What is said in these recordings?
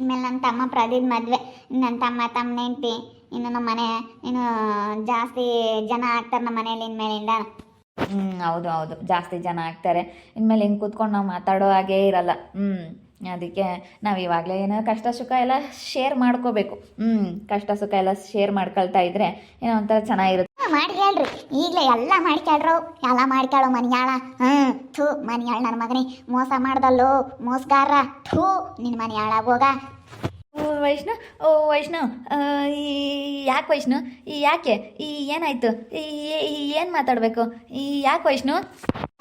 ಇನ್ಮೇಲೆ ನನ್ನ ತಮ್ಮ ಪ್ರದೀಪ್ ಮದುವೆ ನನ್ನ ತಮ್ಮ ತಮ್ಮ ಹೆಂಡ್ತಿ, ಇನ್ನು ನಮ್ಮ ಮನೆ, ಇನ್ನು ಜಾಸ್ತಿ ಜನ ಆಗ್ತಾರೆ ನಮ್ಮ ಮನೇಲಿ ಇನ್ಮೇಲಿಂದ. ಹ್ಞೂ ಹೌದು ಹೌದು. ಜಾಸ್ತಿ ಜನ ಆಗ್ತಾರೆ. ಇನ್ಮೇಲೆ ಹಿಂಗೆ ಕೂತ್ಕೊಂಡು ನಾವು ಮಾತಾಡೋ ಹಾಗೇ ಇರಲ್ಲ. ಹ್ಞೂ ಅದಕ್ಕೆ ನಾವು ಇವಾಗಲೇ ಏನೋ ಕಷ್ಟ ಸುಖ ಎಲ್ಲ ಶೇರ್ ಮಾಡ್ಕೋಬೇಕು. ಹ್ಞೂ ಕಷ್ಟ ಸುಖ ಎಲ್ಲ ಶೇರ್ ಮಾಡ್ಕೊಳ್ತಾ ಇದ್ರೆ ಏನೋ ಒಂಥರ ಚೆನ್ನಾಗಿರುತ್ತೆ. ಮಾಡಿ ಹೇಳ್ರಿ ಈಗಲೇ ಎಲ್ಲ ಮಾಡ್ಕೇಳ್ರೋ ಎಲ್ಲ ಮಾಡ್ಕೇಳೋ ಮನ್ಯಾಳ. ಹ್ಞೂ ಥೂ ಮನ್ಯಾಳ ನನ್ನ ಮಗನೇ. ಮೋಸ ಮಾಡ್ದಲ್ಲೋ ಮೋಸಗಾರ. ಥೂ ನಿನ್ನ ಮನ್ಯಾಳ ಹೋಗ. ವೈಷ್ಣು ಓ ವೈಷ್ಣು ಯಾಕೆ ವೈಷ್ಣು? ಈ ಯಾಕೆ? ಈ ಏನಾಯ್ತು? ಈ ಏನು ಮಾತಾಡಬೇಕು? ಈ ಯಾಕೆ ವೈಷ್ಣು?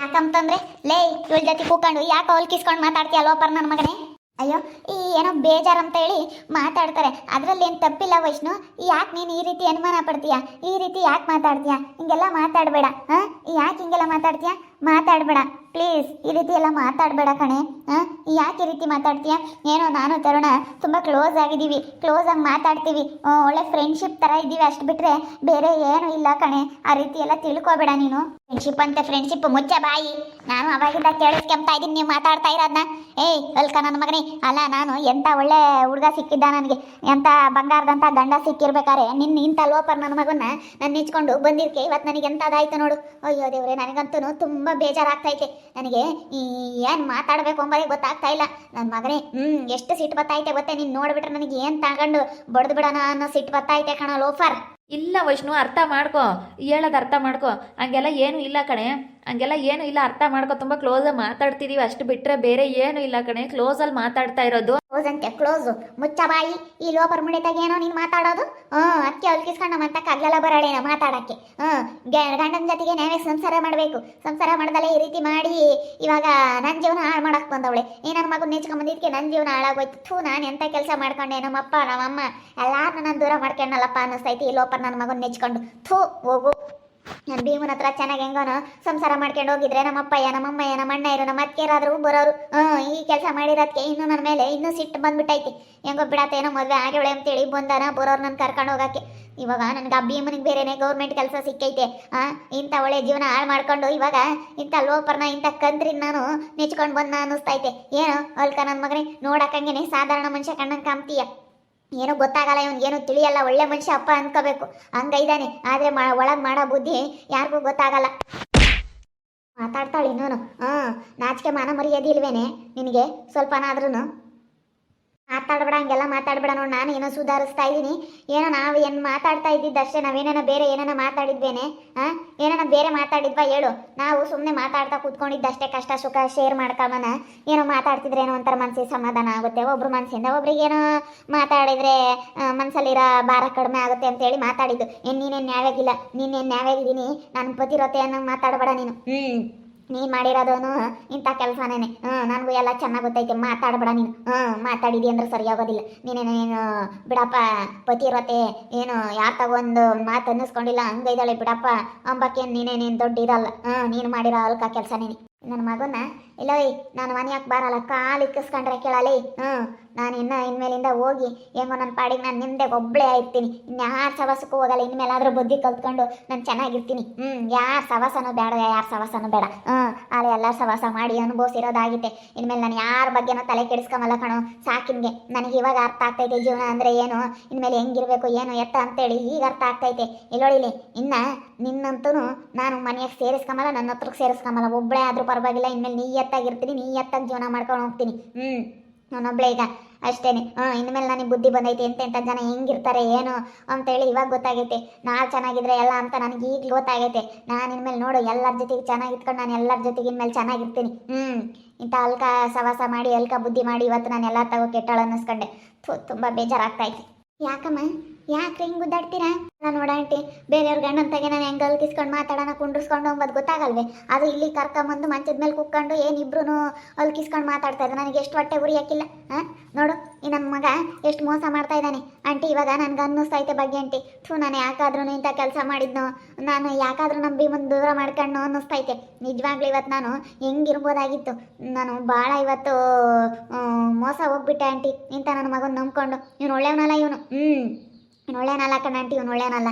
ಯಾಕಂತಂದ್ರೆ ಲೇ ಇವಳ ಜೊತೆ ಕೂಕೊಂಡು ಯಾಕೆ ಹೊಲ್ಕಿಸ್ಕೊಂಡು ಮಾತಾಡ್ತೀಯ ಲೋಪರ್ ನನ್ನ ಮಗನೇ? ಅಯ್ಯೋ, ಈ ಏನೋ ಬೇಜಾರು ಅಂತ ಹೇಳಿ ಮಾತಾಡ್ತಾರೆ. ಅದರಲ್ಲಿ ಏನು ತಪ್ಪಿಲ್ಲ ವೈಷ್ಣು. ಯಾಕೆ ನೀನು ಈ ರೀತಿ ಅನುಮಾನ ಪಡ್ತೀಯ? ಈ ರೀತಿ ಯಾಕೆ ಮಾತಾಡ್ತೀಯ? ಹಿಂಗೆಲ್ಲ ಮಾತಾಡಬೇಡ, ಹಾಂ? ಯಾಕೆ ಹಿಂಗೆಲ್ಲ ಮಾತಾಡ್ತೀಯ? ಮಾತಾಡಬೇಡ. ಪ್ಲೀಸ್, ಈ ರೀತಿ ಎಲ್ಲ ಮಾತಾಡಬೇಡ ಕಣೆ. ಹಾಂ? ಯಾಕೆ ಈ ರೀತಿ ಮಾತಾಡ್ತೀಯ? ಏನೋ ನಾನು ತರುಣ, ತುಂಬ ಕ್ಲೋಸ್ ಆಗಿದ್ದೀವಿ. ಕ್ಲೋಸ್ ಆಗಿ ಮಾತಾಡ್ತೀವಿ. ಒಳ್ಳೆ ಫ್ರೆಂಡ್ಶಿಪ್ ಥರ ಇದ್ದೀವಿ ಅಷ್ಟು ಬಿಟ್ಟರೆ ಬೇರೆ ಏನೂ ಇಲ್ಲ ಕಣೆ. ಆ ರೀತಿ ಎಲ್ಲ ತಿಳ್ಕೊಬೇಡ ನೀನು. ಫ್ರೆಂಡ್ಶಿಪ್ ಅಂತ ಫ್ರೆಂಡ್ಶಿಪ್, ಮುಚ್ಚ ಬಾಯಿ. ನಾನು ಅವಾಗಿಂದ ಕೇಳಿಸ್ಕೊಂತಾ ಇದ್ದೀನಿ, ನೀವು ಮಾತಾಡ್ತಾ ಇರೋದನ್ನ ಏಯ್, ಅಲ್ಕ ನನ್ನ ಮಗನೇ. ಅಲ್ಲ, ನಾನು ಎಂಥ ಒಳ್ಳೆ ಹುಡುಗ ಸಿಕ್ಕಿದ್ದ ನನಗೆ. ಎಂಥ ಬಂಗಾರದಂಥ ಗಂಡ ಸಿಕ್ಕಿರ್ಬೇಕಾರೆ. ನಿನ್ನ ಇಂಥ ಲೋಪರ್ ನನ್ನ ಮಗನ ನಾನು ನಿಚ್ಕೊಂಡು ಬಂದಿರ್ಕೆ. ಇವತ್ತು ನನಗೆ ಎಂಥದ್ದಾಯ್ತು ನೋಡು. ಅಯ್ಯೋ ದೇವ್ರೆ ನನಗಂತೂ ತುಂಬ ಬೇಜಾರಾಗ್ತೈತೆ. ನನಗೆ ಏನ್ ಮಾತಾಡಬೇಕು ಅಂಬೋದೇ ಗೊತ್ತಾಗ್ತಾ ಇಲ್ಲ. ನನ್ನ ಮಗನೇ, ಹ್ಮ್, ಎಷ್ಟು ಸಿಟ್ಟು ಬತ್ತೈತೆ ಗೊತ್ತೇ? ನೀನ್ ನೋಡ್ಬಿಟ್ರೆ ನನಗೆ ಏನು ತಗೊಂಡು ಬಡ್ದು ಬಿಡೋಣ ಅನ್ನೋ ಸಿಟ್ಟು ಬತ್ತೈತೆ ಕಣ ಲೋಫರ್. ಇಲ್ಲ ವೈಷ್ಣು, ಅರ್ಥ ಮಾಡ್ಕೊ. ಹೇಳೋದು ಅರ್ಥ ಮಾಡ್ಕೊ. ಹಂಗೆಲ್ಲ ಏನು ಇಲ್ಲ ಕಣೆ. ಹಂಗೆಲ್ಲ ಏನು ಇಲ್ಲ, ಅರ್ಥ ಮಾಡ್ಕೊ. ತುಂಬ ಕ್ಲೋಸಾಗಿ ಮಾತಾಡ್ತಿದೀವಿ. ಅಷ್ಟು ಬಿಟ್ಟರೆ ಬೇರೆ ಏನು ಇಲ್ಲ ಕಣೆ. ಕ್ಲೋಸಲ್ಲಿ ಮಾತಾಡ್ತಾ ಇರೋದು. ಕ್ಲೋಸ್ ಕ್ಲೋಸು ಮುಚ್ಚ ಬಾಯಿ ಈ ಲೋಪರ್ ಮುಡಿತಾಗೇನೋ ನೀನು ಮಾತಾಡೋದು ಹ್ಞೂ ಅಕ್ಕಿ ಅಲ್ಕಿಸ್ಕೊಂಡು ನಮ್ಮ ಅಂತ ಕಗ್ಲೆಲ್ಲ ಬರಾಳೇನೋ ಮಾತಾಡಕ್ಕೆ ಹ್ಞೂ ಗಂಡನ ಜೊತೆಗೆ ನಾವೇ ಸಂಸಾರ ಮಾಡಬೇಕು ಸಂಸಾರ ಮಾಡ್ದಲ್ಲೇ ಈ ರೀತಿ ಮಾಡಿ ಇವಾಗ ನನ್ನ ಜೀವನ ಹಾಳು ಮಾಡೋಕೆ ಬಂದವಳೆ ಈ ನನ್ನ ಮಗನ ನೆಚ್ಕೊಂಬಂದಿದ್ದಕ್ಕೆ ನನ್ನ ಜೀವನ ಹಾಳಾಗೋಯ್ತು ಥೂ ನಾನು ಎಂಥ ಕೆಲಸ ಮಾಡ್ಕೊಂಡೆ ನಮ್ಮಪ್ಪ ನಮ್ಮಮ್ಮ ಎಲ್ಲಾರನ್ನ ನಾನು ದೂರ ಮಾಡ್ಕೊಂಡಲ್ಲಪ್ಪ ಅನ್ನಿಸ್ತೈತಿ ಈ ಲೋಪರ್ ನನ್ನ ಮಗನ ನೆಚ್ಕೊಂಡು ಥೂ ಹೋಗು ನನ್ನ ಭೀಮನ ಹತ್ರ ಚೆನ್ನಾಗಿ ಹೆಂಗೋನು ಸಂಸಾರ ಮಾಡ್ಕೊಂಡು ಹೋಗಿದ್ರೆ ನಮ್ಮ ಅಪ್ಪಯ್ಯ ನಮ್ಮ ಅಮ್ಮಯ್ಯ ನಮ್ಮ ಅಣ್ಣ ಇರೋ ನಮ್ಮ ಅತ್ತಿಯರಾದ್ರು ಬರೋರು. ಹ್ಞೂ ಈ ಕೆಲಸ ಮಾಡಿರೋದಕ್ಕೆ ಇನ್ನೂ ನನ್ನ ಮೇಲೆ ಇನ್ನೂ ಸಿಟ್ಟು ಬಂದ್ಬಿಟ್ಟೈತಿ. ಹೆಂಗೋ ಬಿಡತ್ತೇನೋ ಮದುವೆ ಆಗ್ಯವಳೆ ಅಂತೇಳಿ ಬಂದಾನ ಬರೋರು ನನ್ನ ಕರ್ಕೊಂಡು ಹೋಗಕ್ಕೆ. ಇವಾಗ ನನಗೆ ಆ ಭೀಮನಿಗೆ ಬೇರೆನೆ ಗೌರ್ಮೆಂಟ್ ಕೆಲಸ ಸಿಕ್ಕೈತೆ. ಆ, ಇಂಥ ಒಳ್ಳೆ ಜೀವನ ಹಾಳು ಮಾಡ್ಕೊಂಡು ಇವಾಗ ಇಂಥ ಲೋಪರ್ನ, ಇಂಥ ಕಂತ್ರಿನ ನಾನು ನೆಚ್ಕೊಂಡು ಬಂದ ಅನ್ನಿಸ್ತೈತೆ ಏನೋ ಅಲ್ಕ ನನ್ನ ಮಗನೇ, ನೋಡಕ್ಕಂಗೆನೆ ಸಾಧಾರಣ ಮನುಷ್ಯ ಕಣ್ಣಂಗೆ ಕಾಮ್ತೀಯ ಏನೂ ಗೊತ್ತಾಗಲ್ಲ ಏನು ತಿಳಿಯಲ್ಲ. ಒಳ್ಳೆ ಮನುಷ್ಯ ಅಪ್ಪ ಅನ್ಕೋಬೇಕು. ಹಂಗೈದಾನೆ. ಆದ್ರೆ ಮಾ ಒಳಗೆ ಮಾಡೋ ಬುದ್ಧಿ ಯಾರಿಗೂ ಗೊತ್ತಾಗಲ್ಲ. ಮಾತಾಡ್ತಾಳೆ ಇನ್ನೂನು. ಹ್ಞೂ ನಾಚಿಕೆ ಮಾನ ಮರ್ಯಾದೆ ಇಲ್ವೇನೆ ನಿನಗೆ? ಸ್ವಲ್ಪನಾದ್ರೂ ಮಾತಾಡ್ಬೇಡ ಹಂಗೆಲ್ಲ ಮಾತಾಡ್ಬೇಡ ನೋಡಿ. ನಾನು ಏನೋ ಸುಧಾರಿಸ್ತಾ ಇದ್ದೀನಿ. ಏನೋ ನಾವು ಏನು ಮಾತಾಡ್ತಾ ಇದ್ದಿದ್ದಷ್ಟೇ ನಾವೇನೇನೋ ಬೇರೆ ಏನೇನೋ ಮಾತಾಡಿದ್ವೇನೆ? ಹಾಂ ಏನೇನೋ ಬೇರೆ ಮಾತಾಡಿದ್ವಾ ಹೇಳು. ನಾವು ಸುಮ್ಮನೆ ಮಾತಾಡ್ತಾ ಕೂತ್ಕೊಂಡಿದ್ದಷ್ಟೇ ಕಷ್ಟ ಸುಖ ಶೇರ್ ಮಾಡ್ಕೊಂಬನ. ಏನೋ ಮಾತಾಡ್ತಿದ್ರೆ ಏನೋ ಒಂಥರ ಮನಸ್ಸಿಗೆ ಸಮಾಧಾನ ಆಗುತ್ತೆ. ಒಬ್ರು ಮನಸ್ಸಿಂದ ಒಬ್ರಿಗೇನೋ ಮಾತಾಡಿದ್ರೆ ಆ, ಮನಸ್ಸಲ್ಲಿರೋ ಭಾರ ಕಡಿಮೆ ಆಗುತ್ತೆ ಅಂತೇಳಿ ಮಾತಾಡಿದ್ದು. ಏನು ನೀನೇನು ನ್ಯಾಯಾಗಿಲ್ಲ ನೀನೇನು ನ್ಯಾಯಾಗಿದ್ದೀನಿ ನಾನು ಪತಿರತೆ ಅನ್ನೋ ಮಾತಾಡಬೇಡ ನೀನು. ಹ್ಞೂ ನೀನು ಮಾಡಿರೋದನು ಇಂಥ ಕೆಲಸನೇ ಹ್ಞೂ ನನಗೂ ಎಲ್ಲ ಚೆನ್ನಾಗಿ ಗೊತ್ತೈತೆ. ಮಾತಾಡಬೇಡ ನೀನು. ಹ್ಞೂ ಮಾತಾಡಿದಿ ಅಂದ್ರೆ ಸರಿಯಾಗೋದಿಲ್ಲ ನೀನೇನು ಬಿಡಪ್ಪ, ಪತಿ ಇರತ್ತೆ ಏನು, ಯಾರು ತಗೊಂಡು ಮಾತು ಅನ್ನಿಸ್ಕೊಂಡಿಲ್ಲ. ಹಂಗೈದಾಳೆ, ಬಿಡಪ್ಪ ಅಂಬಕ್ಕೇನು ನೀನೇನೇನು ದೊಡ್ಡ ಇರಲ್ಲ ಹ್ಞೂ ನೀನು ಮಾಡಿರೋ ಅಲ್ಕ ಕೆಲಸ ನೀನು. ನನ್ನ ಮಗನ ಇಲ್ಲೋಯ್ ನಾನು ಮನೆಯಾಗ ಬರಲ್ಲ? ಕಾಲು ಇಕ್ಕಿಸ್ಕೊಂಡ್ರೆ ಕೇಳಲಿ. ಹ್ಞೂ ನಾನು ಇನ್ನು ಇನ್ಮೇಲಿಂದ ಹೋಗಿ ಹೆಂಗೋ ನನ್ನ ಪಾಡಿಗೆ ನಾನು ನಿಮ್ಮದೆ ಒಬ್ಬಳೇ ಇರ್ತೀನಿ ಯಾರು ಸವಾಸಕ್ಕೂ ಹೋಗಲ್ಲ, ಇನ್ಮೇಲಾದರೂ ಬುದ್ಧಿ ಕಲ್ತ್ಕೊಂಡು ನಾನು ಚೆನ್ನಾಗಿರ್ತೀನಿ. ಹ್ಞೂ ಯಾರು ಸವಾಸನೂ ಬೇಡ, ಯಾರು ಸವಾಸನೂ ಬೇಡ. ಹ್ಞೂ ಅಲ್ಲಿ ಎಲ್ಲರ ಸವಾಸ ಮಾಡಿ ಅನುಭವಿಸಿರೋದಾಗಿತ್ತೆ ಇನ್ಮೇಲೆ ನಾನು ಯಾರ ಬಗ್ಗೆನೂ ತಲೆ ಕೆಡಿಸ್ಕೊಂಬಲ್ಲ ಕಣೋ, ಸಾಕಿನ್ಗೆ. ನನಗೆ ಇವಾಗ ಅರ್ಥ ಆಗ್ತೈತೆ ಜೀವನ ಅಂದರೆ ಏನು? ಇನ್ಮೇಲೆ ಹೆಂಗಿರಬೇಕು, ಏನು ಎತ್ತ ಅಂತೇಳಿ ಈಗ ಅರ್ಥ ಆಗ್ತೈತೆ. ಇಲ್ಲೊಳಿಲಿ ಇನ್ನ ನಿನ್ನಂತೂ ನಾನು ಮನೆಯಾಗ ಸೇರಿಸ್ಕೊಂಬಲ್ಲ ನನ್ನ ಹತ್ರಕ್ಕೆ ಸೇರಿಸ್ಕೊಂಬಲ್ಲ ಒಬ್ಬಳೇ ಆದರೂ ಪರವಾಗಿಲ್ಲ, ಇನ್ಮೇಲೆ ನೀ ನೀ ಎತ್ತಾಗಿ ಜೀವನ ಮಾಡ್ಕೊಂಡು ಹೋಗ್ತೀನಿ. ಹ್ಞೂ ನಾನೊಬ್ಳೆ ಈಗ ಅಷ್ಟೇನೆ. ಹಾಂ ಇನ್ಮೇಲೆ ನನಗೆ ಬುದ್ಧಿ ಬಂದೈತೆ ಎಂತ ಎಂಥ ಜನ ಹೆಂಗಿರ್ತಾರೆ ಏನು ಅಂತೇಳಿ ಇವಾಗ ಗೊತ್ತಾಗೈತೆ. ನಾಳೆ ಚೆನ್ನಾಗಿದ್ರೆ ಎಲ್ಲ ಅಂತ ನನಗೆ ಈಗ ಗೊತ್ತಾಗೈತೆ. ನಾನು ಇನ್ಮೇಲೆ ನೋಡು ಎಲ್ಲರ ಜೊತೆಗೆ ಚೆನ್ನಾಗಿ ಇಟ್ಕೊಂಡು ನಾನು ಎಲ್ಲರ ಜೊತೆಗೆ ಇನ್ಮೇಲೆ ಚೆನ್ನಾಗಿರ್ತೀನಿ. ಹ್ಞೂ ಇಂಥ ಅಲ್ಕ ಸವಾಸ ಮಾಡಿ ಅಲ್ಕ ಬುದ್ಧಿ ಮಾಡಿ ಇವತ್ತು ನಾನು ಎಲ್ಲ ತಗೋ ಕೆಟ್ಟಾಳ ಅನ್ನಿಸ್ಕೊಂಡೆ. ಥೂ ತುಂಬ ಬೇಜಾರಾಗ್ತೈತೆ ಯಾಕಮ್ಮ? ಯಾಕ್ರಿ ಹಿಂಗೆ ಗುದ್ದಾಡ್ತೀರಾ ನಾನು ನೋಡಾಂಟಿ ಬೇರೆಯವ್ರ ಗಂಡನ ತಗೆ ನಾನು ಹೆಂಗೆ ಅಲ್ಕಿಸ್ಕೊಂಡು ಮಾತಾಡೋಣ, ಕುಂಡ್ರಿಸ್ಕೊಂಡು ಹೋಗೋದು ಗೊತ್ತಾಗಲ್ವೇ? ಅದು ಇಲ್ಲಿ ಕರ್ಕೊಂಬಂದು ಮಂಚದ ಮೇಲೆ ಕುಕ್ಕೊಂಡು ಏನಿಬ್ರು ಅಲ್ಕಿಸ್ಕೊಂಡು ಮಾತಾಡ್ತಾ ಇದ್ದ ನನಗೆ ಎಷ್ಟು ಹೊಟ್ಟೆ ಉರಿ ಹಾಕಿಲ್ಲ ಹಾಂ ನೋಡು, ಈ ನನ್ನ ಮಗ ಎಷ್ಟು ಮೋಸ ಮಾಡ್ತಾ ಇದ್ದಾನೆ. ಆಂಟಿ, ಇವಾಗ ನನ್ಗೆ ಅನ್ನಿಸ್ತೈತೆ ಬಗ್ಗೆ ಆಂಟಿ. ಥೂ, ನಾನು ಯಾಕಾದ್ರೂ ಇಂಥ ಕೆಲಸ ಮಾಡಿದ್ನೋ, ನಾನು ಯಾಕಾದ್ರೂ ನಂಬಿ ಮುಂದೆ ದೂರ ಮಾಡ್ಕೊಂಡು ಅನ್ನಿಸ್ತೈತೆ ನಿಜವಾಗ್ಲೂ ಇವತ್ತು ನಾನು ಹೆಂಗಿರ್ಬೋದಾಗಿತ್ತು? ನಾನು ಭಾಳ ಇವತ್ತು ಮೋಸ ಹೋಗ್ಬಿಟ್ಟೆ ಆಂಟಿ. ಇಂಥ ನನ್ನ ಮಗನ ನಂಬ್ಕೊಂಡು. ಇವನು ಒಳ್ಳೆಯವನಲ್ಲ ಇವನು. ಹ್ಞೂ ಇವನು ಒಳ್ಳೇನಲ್ಲ ಕಣ ಆಂಟಿ, ಇವನು ಒಳ್ಳೇನಲ್ಲ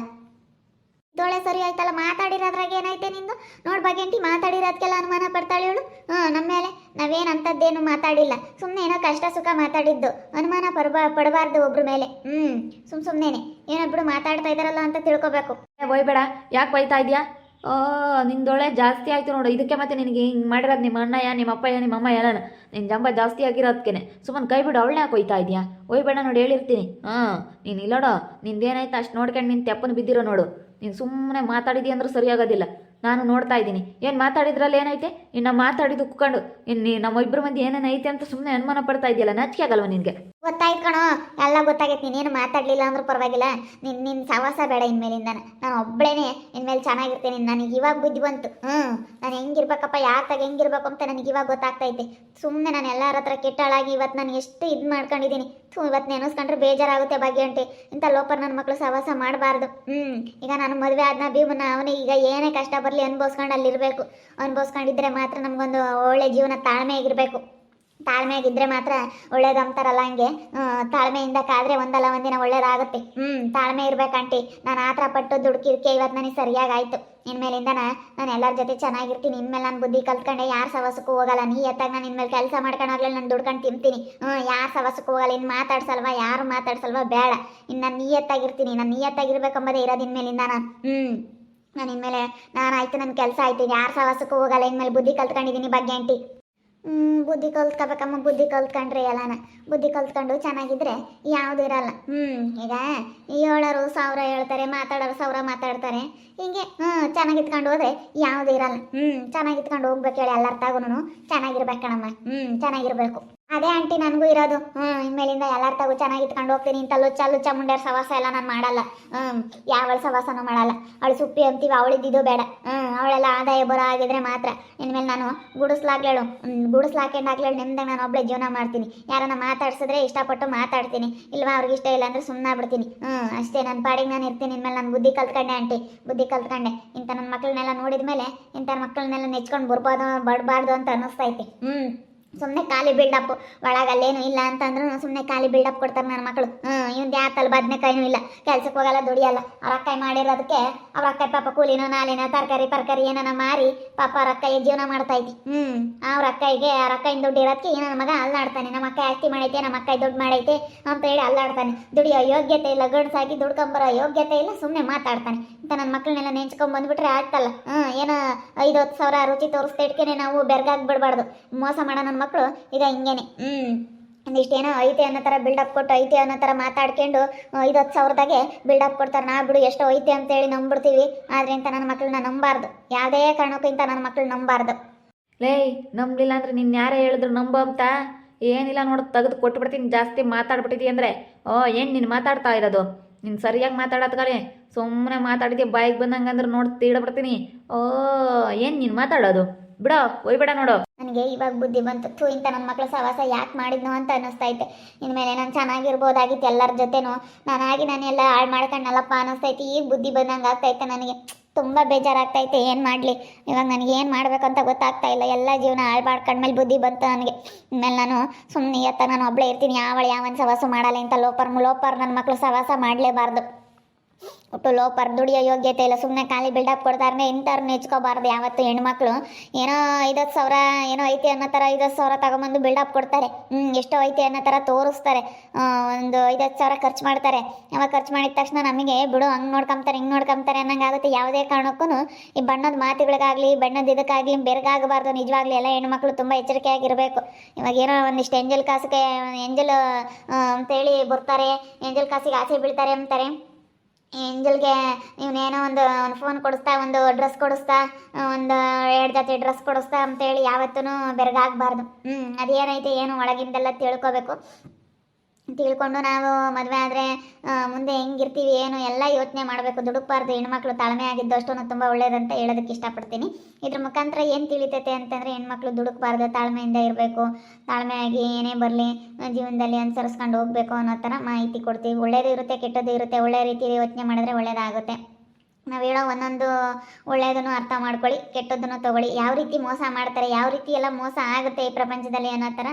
ಸರಿ ಆಯ್ತಲ್ಲ, ಮಾತಾಡಿರೋದ್ರಾಗ ಏನೈತೆ ನಿಂದು? ನೋಡ್ ಬಗೆಂಟಿ ಮಾತಾಡಿರೋದಕ್ಕೆಲ್ಲ ಅನುಮಾನ ಪಡ್ತಾಳೆ ಇವಳು. ಹ್ಞೂ ನಮ್ಮ ಮೇಲೆ ನಾವೇನು ಅಂಥದ್ದೇನು ಮಾತಾಡಿಲ್ಲ. ಸುಮ್ಮನೆ ಏನೋ ಕಷ್ಟ ಸುಖ ಮಾತಾಡಿದ್ದು. ಅನುಮಾನ ಪಡಬಾ, ಪಡಬಾರ್ದು ಒಬ್ರ ಮೇಲೆ. ಹ್ಞೂ ಸುಮ್ ಸುಮ್ಮನೆ ಏನೊಬ್ರು ಮಾತಾಡ್ತಾ ಇದಾರಲ್ಲ ಅಂತ ತಿಳ್ಕೊಬೇಕು. ಹೋಯ್ಬೇಡ. ಯಾಕೆ ಒಯ್ತಾ ಇದೆಯಾ? ನಿಂದೊಳೆ ಜಾಸ್ತಿ ಆಯಿತು ನೋಡು. ಇದಕ್ಕೆ ಮತ್ತೆ ನಿನಗೆ ಹಿಂಗೆ ಮಾಡಿರೋದು ನಿಮ್ಮ ಅಣ್ಣಯ್ಯ, ನಿಮ್ಮ ಅಪ್ಪಯ್ಯ, ನಿಮ್ಮ ಅಮ್ಮ ಎಲ್ಲನ ನಿನ್ನ ಜಂಬ ಜಾಸ್ತಿ ಆಗಿರೋದಕ್ಕೆ ಸುಮ್ಮನೆ ಕೈ ಬಿಡು, ಅವಳನ್ನೇ ಹಾಕೋಯ್ತಾ ಇದೆಯಾ? ಒಯ್ಬೇಡ ನೋಡಿ, ಹೇಳಿರ್ತೀನಿ. ಹಾಂ, ನೀನು ಇಲ್ಲೋಡು. ನಿಂದೇನಾಯ್ತು? ಅಷ್ಟು ನೋಡ್ಕೊಂಡು ನಿನ್ನ ತೆಪ್ಪನ ಬಿದ್ದಿರೋ ನೋಡು. ನೀನು ಸುಮ್ಮನೆ ಮಾತಾಡಿದಿ ಅಂದ್ರೆ ಸರಿಯಾಗೋದಿಲ್ಲ ನಾನು ನೋಡ್ತಾ ಇದ್ದೀನಿ. ಏನು ಮಾತಾಡಿದ್ರಲ್ಲಿ ಏನೈತೆ? ಇನ್ನು ಮಾತಾಡಿದ್ದು ಕುಕ್ಕೊಂಡು ಇನ್ನು ನಮ್ಮ ಇಬ್ಬರು ಮಂದಿ ಏನೇನೈತೆ ಅಂತ ಸುಮ್ಮನೆ ಅನುಮಾನ ಪಡ್ತಾ ಇದೆಯಲ್ಲ, ನಾಚಿಕೆ ಆಗಲ್ವ ನಿನಗೆ? ಗೊತ್ತಾಯ್ತು ಕಣೋ, ಎಲ್ಲ ಗೊತ್ತಾಗೈತೆ. ನೀನೇನು ಮಾತಾಡ್ಲಿಲ್ಲ ಅಂದ್ರೆ ಪರವಾಗಿಲ್ಲ. ನಿನ್ ನಿನ್ನ ಸವಾಸ ಬೇಡ ಇನ್ಮೇಲಿಂದ ನಾನು ಒಬ್ಬಳೇನೆ ಇನ್ಮೇಲೆ ಚೆನ್ನಾಗಿರ್ತೀನಿ. ನನಗೆ ಇವಾಗ ಬುದ್ಧಿ ಬಂತು. ಹ್ಞೂ ನಾನು ಹೆಂಗಿರ್ಬೇಕಪ್ಪ ಯಾತಾಗ ಹೆಂಗಿರ್ಬೇಕು ಅಂತ ನನಗೆ ಇವಾಗ ಗೊತ್ತಾಗ್ತೈತೆ. ಸುಮ್ಮನೆ ನಾನು ಎಲ್ಲರ ಹತ್ರ ಕೆಟ್ಟಾಳಾಗಿ ಇವತ್ತು ನಾನು ಎಷ್ಟು ಇದು ಮಾಡ್ಕೊಂಡಿದ್ದೀನಿ ಇವತ್ತು ನೆನೆಸ್ಕೊಂಡ್ರೆ ಬೇಜಾರಾಗುತ್ತೆ ಭಾಗ್ಯಂಟಿ. ಇಂಥ ಲೋಪರ್ ನನ್ನ ಮಕ್ಕಳು ಸವಾಸ ಮಾಡಬಾರ್ದು. ಹ್ಞೂ ಈಗ ನಾನು ಮದುವೆ ಆದ್ನ ಭೀಮನ ಅವನಿಗೆ ಈಗ ಏನೇ ಕಷ್ಟ ಬರಲಿ ಅನ್ಭವಿಸ್ಕೊಂಡು ಅಲ್ಲಿರಬೇಕು. ಅನ್ಭವಿಸ್ಕೊಂಡಿದ್ರೆ ಮಾತ್ರ ನಮಗೊಂದು ಒಳ್ಳೆ ಜೀವನ ತಾಳ್ಮೆಯಾಗಿರಬೇಕು. ತಾಳ್ಮೆಯಾಗಿದ್ರೆ ಮಾತ್ರ ಒಳ್ಳೇದು ಅಂತಾರಲ್ಲ ಹಂಗೆ. ತಾಳ್ಮೆಯಿಂದ ಕಾದ್ರೆ ಒಂದಲ್ಲ ಒಂದಿನ ಒಳ್ಳೇದಾಗುತ್ತೆ. ಹ್ಮ್, ತಾಳ್ಮೆ ಇರ್ಬೇಕಂಟಿ ನಾನು ಆತರ ಪಟ್ಟು ದುಡ್ಕಿರ್ಕೆ ಇವತ್ತು ನನಗೆ ಸರಿಯಾಗಿ ಆಯಿತು ಇನ್ಮೇಲಿಂದ ನಾನು ಎಲ್ಲರ ಜೊತೆ ಚೆನ್ನಾಗಿರ್ತೀನಿ. ಇನ್ಮೇಲೆ ನಾನು ಬುದ್ಧಿ ಕಲ್ತ್ಕೊಂಡೆ ಯಾರ ಸವಸಕ್ಕೂ ಹೋಗಲ್ಲ. ನೀ ಎತ್ತಾಗ ನಾನು ಇನ್ಮೇಲೆ ಕೆಲಸ ಮಾಡ್ಕೊಂಡಾಗ್ಲೇ ನಾನು ದುಡ್ಕೊಂಡು ತಿಂತೀನಿ. ಹ್ಞೂ ಯಾರ ಸವಸಕ್ಕೂ ಹೋಗಲ್ಲ. ಇನ್ನು ಮಾತಾಡ್ಸಲ್ವಾ? ಯಾರು ಮಾತಾಡ್ಸಲ್ವಾ? ಬೇಡ. ಇನ್ನು ನಾನು ನಿಯತ್ತಾಗಿರ್ತೀನಿ. ನಾನು ನಿಯತ್ತಾಗಿರ್ಬೇಕಂಬದೇ ಇರೋದು ಇನ್ಮೇಲಿಂದ ನಾನು. ಹ್ಞೂ ನಾನು ಇನ್ಮೇಲೆ ನಾನು ಆಯ್ತು ನನ್ನ ಕೆಲಸ ಆಯ್ತು. ಯಾರು ಸವಸಕ್ಕೂ ಹೋಗಲ್ಲ. ಇನ್ಮೇಲೆ ಬುದ್ಧಿ ಕಲ್ತ್ಕೊಂಡಿದ್ದೀನಿ ಬಗ್ಗೆ ಆಂಟಿ. ಬುದ್ಧಿ ಕಲ್ತ್ಕೋಬೇಕಮ್ಮ, ಬುದ್ಧಿ ಕಲ್ತ್ಕೊಂಡ್ರಿ ಎಲ್ಲಾನ. ಬುದ್ಧಿ ಕಲ್ತ್ಕೊಂಡು ಚೆನ್ನಾಗಿದ್ರೆ ಯಾವ್ದು ಇರಲ್ಲ. ಹ್ಮ್, ಈಗ ಹೇಳೋರು ಸಾವಿರ ಹೇಳ್ತಾರೆ, ಮಾತಾಡೋರು ಸಾವಿರ ಮಾತಾಡ್ತಾರೆ. ಹಿಂಗೆ, ಹ್ಮ್, ಚೆನ್ನಾಗಿತ್ಕೊಂಡು ಹೋದ್ರೆ ಯಾವುದು ಇರಲ್ಲ. ಹ್ಮ್, ಚೆನ್ನಾಗಿತ್ಕೊಂಡು ಹೋಗ್ಬೇಕು ಹೇಳಿ ಎಲ್ಲರ ತಾಗುನು ಚೆನ್ನಾಗಿರ್ಬೇಕು ಕಣಮ್ಮ. ಹ್ಮ್, ಚೆನ್ನಾಗಿರ್ಬೇಕು. ಅದೇ ಆಂಟಿ ನನಗೂ ಇರೋದು. ಹ್ಞೂ ಇನ್ಮೇಲಿಂದ ಎಲ್ಲರ ಚೆನ್ನಾಗಿ ಇಟ್ಕೊಂಡು ಹೋಗ್ತೀನಿ. ಇಂಥ ಲುಚ್ಚ ಲುಚ್ಚ ಮುಂಡ್ಯಾರ ಸವಾಸ ಎಲ್ಲ ನಾನು ಮಾಡಲ್ಲ. ಹ್ಞೂ ಯಾವಳ ಸವಾಸನೂ ಮಾಡಲ್ಲ. ಅವಳು ಸುಪ್ಪಿ ಅಂತೀವಿ ಅವಳಿದ್ದಿದ್ದು ಬೇಡ. ಹ್ಞೂ ಅವಳೆಲ್ಲ ಆದಾಯ ಬರೋ ಆಗಿದ್ರೆ ಮಾತ್ರ. ಇನ್ಮೇಲೆ ನಾನು ಗುಡಿಸ್ಲಾಗ್ಲೇಳು ಗುಡಿಸ್ಲಾಕೊಂಡಾಗ್ಲೇಳು ನಿಮ್ದಾಗ ನಾನು ಒಬ್ಳೆ ಜೀವನ ಮಾಡ್ತೀನಿ. ಯಾರನ್ನ ಮಾತಾಡ್ಸಿದ್ರೆ ಇಷ್ಟಪಟ್ಟು ಮಾತಾಡ್ತೀನಿ. ಇಲ್ವಾ, ಅವ್ರಿಗೆ ಇಷ್ಟ ಇಲ್ಲ ಸುಮ್ಮನೆ ಬಿಡ್ತೀನಿ ಹ್ಞೂ ಅಷ್ಟೇ ನನ್ನ ಪಾಡಿಗೆ ನಾನು ಇರ್ತೀನಿ. ಇನ್ಮೇಲೆ ನಾನು ಬುದ್ಧಿ ಕಲ್ತ್ಕೊಂಡೆ ಆಂಟಿ, ಬುದ್ಧಿ ಕಲ್ತ್ಕೊಂಡೆ. ಇಂಥ ನನ್ನ ಮಕ್ಕಳನ್ನೆಲ್ಲ ನೋಡಿದ ಮೇಲೆ ಇಂಥ ಮಕ್ಕಳನ್ನೆಲ್ಲ ನೆಚ್ಕೊಂಡು ಬರ್ಬಾರ್ದು ಬಡಬಾರ್ದು ಅಂತ ಅನ್ನಿಸ್ತೈತಿ. ಹ್ಮ್. ಸುಮ್ಮನೆ ಖಾಲಿ ಬಿಲ್ಡಪ್ ಒಳಗೆ ಅಲ್ಲೇನು ಇಲ್ಲ ಅಂತಂದ್ರೂ ಸುಮ್ಮನೆ ಖಾಲಿ ಬಿಲ್ಡಪ್ ಕೊಡ್ತಾರೆ ನನ್ನ ಮಕ್ಕಳು ಹ್ಞೂ ಇವ್ನು ತಲೆ ಬದನೆಕಾಯಿನೂ ಇಲ್ಲ. ಕೆಲ್ಸಕ್ಕೆ ಹೋಗಲ್ಲ, ದುಡಿಯಲ್ಲ. ಅವ್ರ ಅಕ್ಕಾಯಿ ಮಾಡಿರೋದಕ್ಕೆ ಅವ್ರ ಅಕ್ಕಾಯಿ ಪಾಪ ಕೂಲಿನೋ, ನಾಲಿನೋ, ತರಕಾರಿ, ಪರ್ಕಾರಿ ಏನಾನ ಮಾರಿ ಪಾಪ ಅವ್ರ ಅಕ್ಕಾಯಿ ಜೀವನ ಮಾಡ್ತಾ ಇದ್ದಿ. ಹ್ಞೂ ಅವ್ರ ಅಕ್ಕಾಯಿಗೆ ಅವ್ರ ಅಕ್ಕಾಯಿನ ದುಡ್ಡು ಇರೋದಕ್ಕೆ ನನ್ನ ಮಗ ಅಲ್ಲಾಡ್ತಾನೆ. ನಮ್ಮ ಅಕ್ಕ ಆಸ್ತಿ ಮಾಡೈತೆ ನಮ್ಮ ಅಕ್ಕಾಯಿ ದುಡ್ಡು ಮಾಡೈತೆ ಅಂತ ಹೇಳಿ ಅಲ್ಲಾಡ್ತಾನೆ. ದುಡಿಯೋ ಯೋಗ್ಯತೆ ಇಲ್ಲ, ಗಂಡ್ಸಾಗಿ ದುಡ್ಕೊಂಬರೋ ಯೋಗ್ಯತೆ ಇಲ್ಲ ಸುಮ್ಮನೆ ಮಾತಾಡ್ತಾನೆ. ಅಂತ ನನ್ನ ಮಕ್ಕಳನ್ನೆಲ್ಲ ನೆಂಚ್ಕೊಂಡ್ ಬಂದ್ಬಿಟ್ರೆ ಆಗ್ತಲ್ಲ. ಹಾಂ, ಏನೋ ಐದು ಹತ್ತು ಸಾವಿರ ರುಚಿ ತೋರಿಸ್ತಾ ಇಟ್ಕೇನೆ ನಾವು ಬೆರ್ಗಾಗ್ ಬಿಡಬಾರ್ದು ಮೋಸ ಮಾಡೋ ನನ್ನ ಮಕ್ಕಳು ಈಗ ಹಿಂಗೇನೆ. ಹ್ಞೂ ಒಂದಿಷ್ಟೇನೋ ಐತೆ ಅನ್ನೋ ಥರ ಬಿಲ್ಡಪ್ ಕೊಟ್ಟು, ಐತೆ ಅನ್ನೋ ಥರ ಮಾತಾಡ್ಕೊಂಡು ಐದು ಹತ್ತು ಸಾವಿರದಾಗೆ ಬಿಲ್ಡಪ್ ಕೊಡ್ತಾರೆ. ನಾ ಬಿಡು, ಎಷ್ಟೋ ಐತೆ ಅಂತೇಳಿ ನಂಬಿಡ್ತೀವಿ ಆದ್ರೆ ಇಂಥ ನನ್ನ ಮಕ್ಕಳನ್ನ ನಂಬಾರ್ದು. ಯಾವುದೇ ಕಾರಣಕ್ಕಿಂತ ನನ್ನ ಮಕ್ಕಳು ನಂಬಾರ್ದು. ಲೇ ನಂಬಲಿಲ್ಲ ಅಂದ್ರೆ ನಿನ್ನ ಯಾರೇ ಹೇಳಿದ್ರು ನಂಬು ಅಂತ? ಏನಿಲ್ಲ ನೋಡು, ತೆಗೆದು ಕೊಟ್ಬಿಡ್ತೀನಿ, ಜಾಸ್ತಿ ಮಾತಾಡ್ಬಿಟ್ಟಿದ್ದೀನಿ ಅಂದರೆ. ಓ, ಏನು ನೀನು ಮಾತಾಡ್ತಾ ಇರೋದು? ನೀನು ಸರಿಯಾಗಿ ಮಾತಾಡತ್ಗಾರೆ ಸುಮ್ಮನೆ ಮಾತಾಡಿದ್ದೆ ಬಾಯಿಗೆ ಬಂದಂಗ ಅಂದ್ರೆ ನೋಡಿ ತೀಡಬಿಡ್ತೀನಿ ಓ, ಏನ್ ನೀನ್ ಮಾತಾಡೋದು? ಬಿಡೋ, ಒಯ್ಬೇಡ ನೋಡು. ನನಗೆ ಇವಾಗ ಬುದ್ಧಿ ಬಂತು. ಥೂ, ಇಂಥ ನನ್ನ ಮಕ್ಕಳ ಸವಾಸ ಯಾಕೆ ಮಾಡಿದ್ನೋ ಅಂತ ಅನ್ನಿಸ್ತೈತೆ. ಮೇಲೆ ನಾನು ಚೆನ್ನಾಗಿರ್ಬೋದಾಗಿತ್ತು ಎಲ್ಲರ ಜೊತೆನೂ. ನಾನಾಗಿ ನಾನೆಲ್ಲ ಹಾಳು ಮಾಡ್ಕೊಂಡಲ್ಲಪ್ಪ ಅನ್ನಿಸ್ತೈತಿ. ಈಗ ಬುದ್ಧಿ ಬಂದಂಗೆ ಆಗ್ತೈತೆ ನನಗೆ. ತುಂಬ ಬೇಜಾರಾಗ್ತೈತೆ, ಏನು ಮಾಡಲಿ? ಇವಾಗ ನನಗೆ ಏನು ಅಂತ ಗೊತ್ತಾಗ್ತಾ ಇಲ್ಲ. ಎಲ್ಲ ಜೀವನ ಹಾಳು ಮಾಡ್ಕೊಂಡ್ಮೇಲೆ ಬುದ್ಧಿ ಬಂತು ನನಗೆ. ಇನ್ಮೇಲೆ ನಾನು ಸುಮ್ಮನೆ ಎತ್ತ ನಾನು ಒಬ್ಬಳೇ ಇರ್ತೀನಿ, ಯಾವಳು ಯಾವನ್ ಸವಾಸ ಮಾಡಲ್ಲ, ಇಂಥ ಲೋಪರ್ ಲೋಪರ್ ನನ್ನ ಮಕ್ಕಳು ಸವಾಸ ಮಾಡಲೇಬಾರ್ದು. ಒಟ್ಟು ಲೋ ದುಡಿಯೋ ಯೋಗ್ಯತೆ ಇಲ್ಲ. ಸುಮ್ಮನೆ ಖಾಲಿ ಬಿಲ್ಡಪ್ ಕೊಡ್ತಾರೆ ಇಂಥವ್ರನ್ನ ನೆಚ್ಕೋಬಾರ್ದು ಯಾವತ್ತು ಹೆಣ್ಮಕ್ಳು. ಏನೋ ಐದತ್ತು ಸಾವಿರ ಏನೋ ಐತಿ ಅನ್ನೋ ಥರ ಐದತ್ತು ಸಾವಿರ ತಗೊಂಬಂದು ಬಿಲ್ಡಪ್ ಕೊಡ್ತಾರೆ. ಹ್ಞೂ ಎಷ್ಟೋ ಐತಿ ಅನ್ನೋ ಥರ ತೋರಿಸ್ತಾರೆ. ಒಂದು ಐದತ್ತು ಸಾವಿರ ಖರ್ಚು ಮಾಡ್ತಾರೆ. ಯಾವಾಗ ಖರ್ಚು ಮಾಡಿದ ತಕ್ಷಣ ನಮಗೆ, ಬಿಡು, ಹಂಗೆ ನೋಡ್ಕೊಂತಾರೆ ಹಿಂಗೆ ನೋಡ್ಕೊಂತಾರೆ ಅನ್ನಂಗೆ ಆಗುತ್ತೆ ಯಾವುದೇ ಕಾರಣಕ್ಕೂ ಈ ಬಣ್ಣದ ಮಾತುಗಳಿಗಾಗಲಿ, ಬಣ್ಣದ ಇದಕ್ಕಾಗಲಿ, ಬೆರಗಾಗಬಾರ್ದು. ನಿಜವಾಗ್ಲೂ ಎಲ್ಲ ಹೆಣ್ಮಕ್ಳು ತುಂಬ ಎಚ್ಚರಿಕೆಯಾಗಿರಬೇಕು. ಇವಾಗ ಏನೋ ಒಂದಿಷ್ಟು ಎಂಜಲ್ ಕಾಸಿಗೆ, ಎಂಜಲ್ ಅಂತೇಳಿ ಬರ್ತಾರೆ. ಎಂಜಲ್ ಕಾಸಿಗೆ ಆಸೆ ಬೀಳ್ತಾರೆ ಅಂತಾರೆ. ಏಂಜಲ್ಗೆ ಇವನೇನೋ ಒಂದು ಫೋನ್ ಕೊಡಿಸ್ತಾ, ಒಂದು ಡ್ರೆಸ್ ಕೊಡಿಸ್ತಾ ಒಂದು ಎರಡು ಜೊತೆ ಡ್ರೆಸ್ ಕೊಡಿಸ್ತಾ ಅಂತೇಳಿ ಯಾವತ್ತೂ ಬೆರಗಾಗಬಾರ್ದು. ಹ್ಞೂ ಅದೇನೈತೆ, ಏನು ಒಳಗಿಂದೆಲ್ಲ ತಿಳ್ಕೊಬೇಕು. ತಿಳ್ಕೊಂಡು ನಾವು ಮದುವೆ ಆದರೆ ಮುಂದೆ ಹೆಂಗಿರ್ತೀವಿ, ಏನು ಎಲ್ಲ ಯೋಚನೆ ಮಾಡಬೇಕು. ದುಡುಕ್ಬಾರ್ದು, ಹೆಣ್ಮಕ್ಳು ತಾಳ್ಮೆ ಆಗಿದ್ದಷ್ಟು ತುಂಬ ಒಳ್ಳೇದಂತ ಹೇಳೋದಕ್ಕೆ ಇಷ್ಟಪಡ್ತೀನಿ. ಇದ್ರ ಮುಖಾಂತರ ಏನು ತಿಳಿತೈತೆ ಅಂತಂದರೆ, ಹೆಣ್ಮಕ್ಳು ದುಡುಕ್ಬಾರ್ದು, ತಾಳ್ಮೆಯಿಂದ ಇರಬೇಕು. ತಾಳ್ಮೆಯಾಗಿ ಏನೇ ಬರಲಿ, ಜೀವನದಲ್ಲಿ ಅನುಸರಿಸ್ಕೊಂಡು ಹೋಗಬೇಕು ಅನ್ನೋ ಥರ ಮಾಹಿತಿ ಕೊಡ್ತೀವಿ. ಒಳ್ಳೆಯದು ಇರುತ್ತೆ, ಕೆಟ್ಟದ್ದು ಇರುತ್ತೆ ಒಳ್ಳೆಯ ರೀತಿ ಯೋಚನೆ ಮಾಡಿದ್ರೆ ಒಳ್ಳೇದಾಗುತ್ತೆ. ನಾವು ಹೇಳೋ ಒಂದೊಂದು ಒಳ್ಳೆಯದನ್ನು ಅರ್ಥ ಮಾಡ್ಕೊಳ್ಳಿ, ಕೆಟ್ಟದ್ದನ್ನು ತಗೊಳ್ಳಿ. ಯಾವ ರೀತಿ ಮೋಸ ಮಾಡ್ತಾರೆ, ಯಾವ ರೀತಿ ಎಲ್ಲ ಮೋಸ ಆಗುತ್ತೆ ಈ ಪ್ರಪಂಚದಲ್ಲಿ ಅನ್ನೋ ಥರ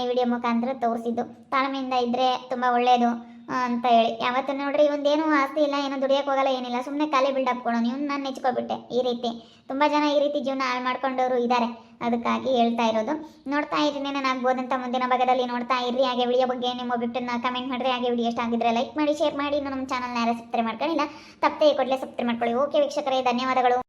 ಈ ವಿಡಿಯೋ ಮುಖಾಂತರ ತೋರಿಸಿದ್ದು. ತಾಳ್ಮೆಯಿಂದ ಇದ್ದರೆ ತುಂಬ ಒಳ್ಳೆಯದು ಅಂತ ಹೇಳಿ. ಯಾವತ್ತು ನೋಡ್ರಿ, ಇವಂದೇನು ಆಸ್ತಿ ಇಲ್ಲ, ಏನೋ ದುಡಿಯೋಕೆ ಹೋಗಲ್ಲ, ಏನಿಲ್ಲ. ಸುಮ್ಮನೆ ಖಾಲಿ ಅಪ್ ಕೊಡೋ ನೀವು ನಾನು ನೆಚ್ಕೊಬಿಟ್ಟೆ ಈ ರೀತಿ. ತುಂಬ ಜನ ಈ ರೀತಿ ಜೀವನ ಹಾಳು ಮಾಡ್ಕೊಂಡವರು ಇದ್ದಾರೆ ಅದಕ್ಕಾಗಿ ಹೇಳ್ತಾ ಇರೋದು. ನೋಡ್ತಾ ಇದ್ದೀನಿ ನಾನು ಆಗ್ಬೋದಂತ ಮುಂದಿನ ಭಾಗದಲ್ಲಿ ನೋಡ್ತಾ ಇರ್ರಿ ಹಾಗೆ ವಿಡಿಯೋ ಬಗ್ಗೆ ನಿಮ್ಮ ಒಬ್ಬಿಟ್ಟನ್ನ ಕಮೆಂಟ್ ಮಾಡಿರಿ ಹಾಗೆ ವಿಡಿಯೋ ಇಷ್ಟ ಆಗಿದ್ರೆ ಲೈಕ್ ಮಾಡಿ ಶೇರ್ ಮಾಡಿ. ನಮ್ಮ ಚಾನಲ್ನ ಯಾರು ಸಬ್ಸ್ಕ್ರೈಬ್ ಮಾಡ್ಕೊಂಡಿಲ್ಲ, ತಪ್ಪದೆ ಕೊಡಲೇ ಸಬ್ಸ್ಕ್ರೈಬ್ ಮಾಡ್ಕೊಳ್ಳಿ. ಓಕೆ ವೀಕ್ಷಕರೇ, ಧನ್ಯವಾದಗಳು.